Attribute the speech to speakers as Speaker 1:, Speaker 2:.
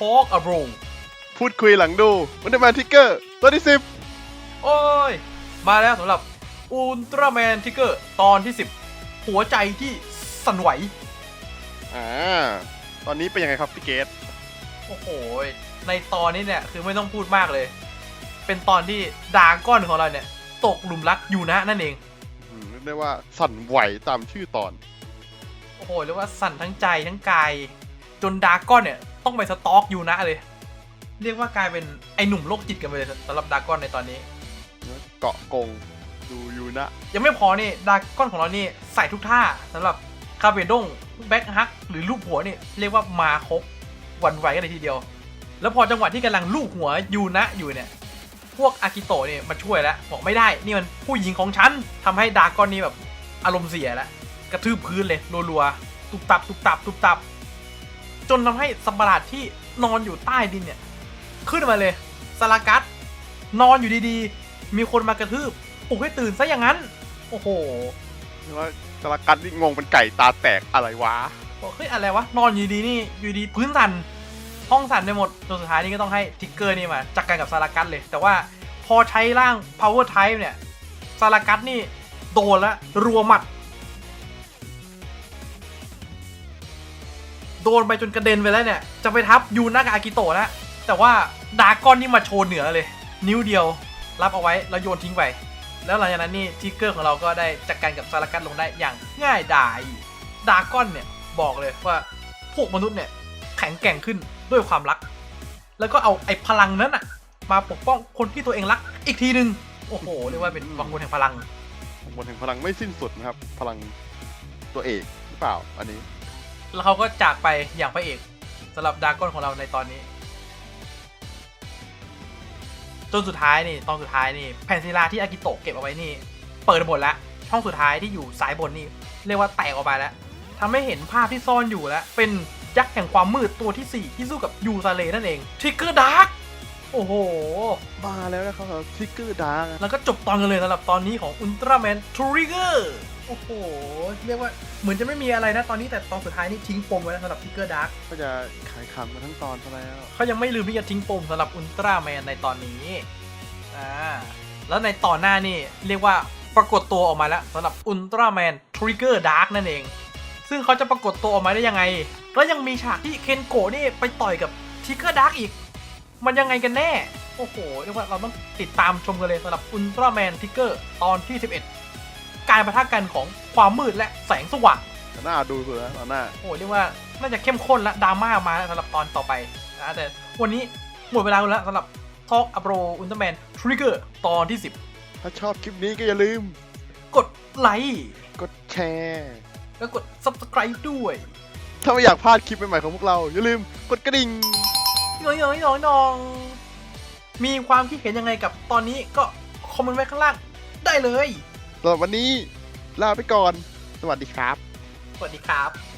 Speaker 1: Talk a Bro
Speaker 2: พูดคุยหลังดูวันเดอร์แมนทิกเกอร์ตัวที่สิบ
Speaker 1: โอ้ย มาแล้วสำหรับอุลตร้าแมนทิกเกอร์ตอนที่10หัวใจที่สั่นไหว
Speaker 2: อ่า ตอนนี้เป็นยังไงครับพี่เกต
Speaker 1: โอ้โห ในตอนนี้เนี่ยคือไม่ต้องพูดมากเลย เป็นตอนที่ดราก้อนของเราเนี่ย ตกหลุมรักอยู่นะนั่นเอง
Speaker 2: อืมเรียกได้ว่าสั่นไหวตามชื่อตอน
Speaker 1: โอ้โหเรียกว่าสั่นทั้งใจทั้งกาย จนดราก้อนเนี่ย ต้องไปสต็อกอยู่นะเลย เรียกว่ากลายเป็นไอหนุ่มโรคจิตกันไปเลยสำหรับดราก้อนในตอนนี้
Speaker 2: เกาะกงดูอยู่นะ
Speaker 1: ยังไม่พอนี่ดราก้อนของเรานี่ใส่ทุกท่าสำหรับคาเบดงแบ็คฮักหรือลูกหัวนี่เรียกว่ามาครบหวันไหวกันเลยทีเดียว แล้วพอจังหวะที่กำลังลูกหัวยูนะอยู่เนี่ยพวกอากิโตะเนี่ยมาช่วยแล้วบอกไม่ได้นี่มันผู้หญิงของฉันทำให้ดราก้อนนี่แบบอารมณ์เสียแล้วกระทืบพื้นเลยรัวๆตุบตับตุบตับตุบตับ จนทำให้สัตว์ประหลาดที่นอนอยู่ใต้ดินเนี่ย ขึ้นมาเลยสลากัสนอนอยู่ดีๆ มีคนมากระทืบปลุกให้ตื่นซะอย่างนั้น โอ้โห
Speaker 2: เรียกว่าสารกัดนี่งงเป็นไก่ตาแตกอะไรวะ
Speaker 1: บอกเฮ้ยอะไรวะ นอนอยู่ดีนี่อยู่ดีพื้นสั่นห้องสั่นไปหมดจนสุดท้ายนี่ก็ต้องให้ทิกเกอร์นี่มาจัดการกับซารากัสเลย แต่ว่าพอใช้ร่าง power type เนี่ยซารากัสนี่โดนแล้วรัวหมัด นไปจนกระเด็นไปแล้วเนี่ย จะไปทับยูนากอากิโตะแล้วแต่ว่าดาก้อนนี่มาโชว์เหนือเลย นิ้วเดียว รับเอาไว้แล้วโยนทิ้งไป แล้วหลังจากนั้นนี่ทิกเกอร์ของเราก็ได้จัดการกับซารากัสลงได้อย่างง่ายดายดาก้อนเนี่ยบอกเลยว่าพวกมนุษย์เนี่ยแข็งแกร่งขึ้นด้วยความรัก แล้วก็เอาไอ้พลังนั้นอะมาปกป้องคนที่ตัวเองรักอีกทีหนึ่งโอ้โหเรียกว่าเป็นวังวนแห่งพลัง
Speaker 2: บนแห่งพลังไม่สิ้นสุดนะครับ พลังตัวเอกหรือเปล่าอันนี้
Speaker 1: แล้วเขาก็จากไปอย่างพระเอกสำหรับดราก้อนของเราในตอนนี้ จนสุดท้ายนี่ตอนสุดท้ายนี่แผ่นศิลาที่อากิโตะเก็บเอาไว้นี่ เปิดหมดแล้วช่องสุดท้ายที่อยู่ซ้ายบนนี่เรียกว่าแตกออกไปแล้วทำให้เห็นภาพที่ซ่อนอยู่แล้ว เป็นยักษ์แห่งความมืดตัวที่ 4 ที่สู้กับยูซาเลนั่นเองทริกเกอร์ดาร์กโอ้โห
Speaker 2: มาแล้วนะครับทิกเกอร์ดาร์
Speaker 1: แล้วก็จบตอนกันเลยสำหรับตอนนี้ของอุลตร้าแมนทริกเกอร์ โอ้โห เรียกว่าเหมือนจะไม่มีอะไรนะตอนนี้แต่ตอนสุดท้ายนี่ทิ้งปมไว้แล้วสำหรับทิกเกอร์ดาร์ก
Speaker 2: ก็จะขายขำกันทั้งตอนซะแล้ว
Speaker 1: เขายังไม่ลืมที่จะทิ้งปมสำหรับอุลตร้าแมนในตอนนี้อ่าแล้วในตอนหน้านี่เรียกว่าปรากฏตัวออกมาแล้วสำหรับอุลตร้าแมนทริกเกอร์ดาร์กนั่นเอง ซึ่งเขาจะปรากฏตัวออกมาได้ยังไง แล้วยังมีฉากที่เคนโกะนี่ไปต่อยกับทิกเกอร์ดาร์กอีก มันยังไงกันแน่ โอ้โหเรียกว่าเราต้องติดตามชมกันเลยสำหรับอุลตร้าแมนทิกเกอร์ตอนที่ 11 การประทะกันของความมืดและแสงสว่าง
Speaker 2: หน้าดูสุดแล้วตอนหน้า
Speaker 1: โอ้โหเรียกว่าน่าจะเข้มข้นและดราม่ามาแล้วสำหรับตอนต่อไปนะแต่วันนี้หมดเวลาแล้วสำหรับ Talk a b r o Ultraman Trigger ตอนที่
Speaker 2: ถ้าชอบคลิปนี้ก็อย่าลืม
Speaker 1: 10กดไลค์
Speaker 2: กดแชร์
Speaker 1: แล้วกด Subscribe ด้วย
Speaker 2: ถ้าไม่อยากพลาดคลิปใหม่ๆของพวกเรา อย่าลืมกดกระดิ่ง
Speaker 1: น้องน้องน้องน้องมีความคิดเห็นยังไงกับตอนนี้ก็คอมเมนต์ไว้ข้างล่างได้เลย
Speaker 2: สำหรับวันนี้ลาไปก่อน สวัสดีครับ
Speaker 1: สวัสดีครับ